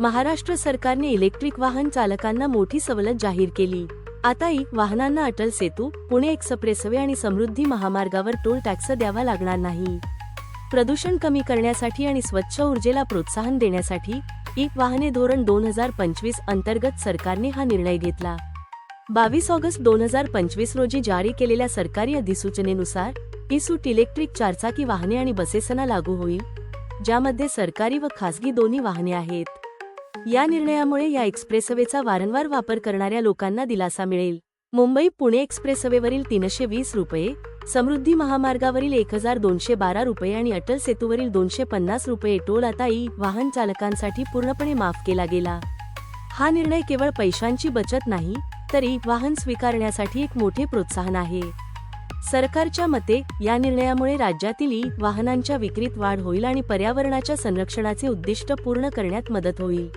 महाराष्ट्र सरकारने इलेक्ट्रिक वाहन चालकांना मोठी सवलत जाहीर केली. आता ई वाहनांना अटल सेतू पुणे एक्सप्रेसवे आणि समृद्धी महामार्गावर टोल टॅक्स द्यावा लागणार नाही. प्रदूषण कमी करण्यासाठी आणि स्वच्छ ऊर्जेला प्रोत्साहन देण्यासाठी ई वाहने धोरण दोन हजार पंचवीस अंतर्गत सरकारने हा निर्णय घेतला. बावीस ऑगस्ट दोन हजार पंचवीस रोजी जारी केलेल्या सरकारी अधिसूचनेनुसार ई सूट इलेक्ट्रिक चारचाकी वाहने आणि बसेसना लागू होईल ज्यामध्ये सरकारी व खासगी दोन्ही वाहने आहेत. या निर्णयामुळे या एक्सप्रेसवेचा वारंवार वापर करणाऱ्या लोकांना दिलासा मिळेल. मुंबई पुणे एक्सप्रेसवेवरील तीनशे वीस रुपये समृद्धी महामार्गावरील एक हजार दोनशे बारा रुपये आणि अटल सेतूवरील दोनशे पन्नास रुपये टोल आता ई वाहन चालकांसाठी पूर्णपणे माफ केला गेला. हा निर्णय केवळ पैशांची बचत नाही तर ई वाहन स्वीकारण्यासाठी एक मोठे प्रोत्साहन आहे. सरकारच्या मते या निर्णयामुळे राज्यातील ई वाहनांच्या विक्रीत वाढ होईल आणि पर्यावरणाच्या संरक्षणाचे उद्दिष्ट पूर्ण करण्यात मदत होईल.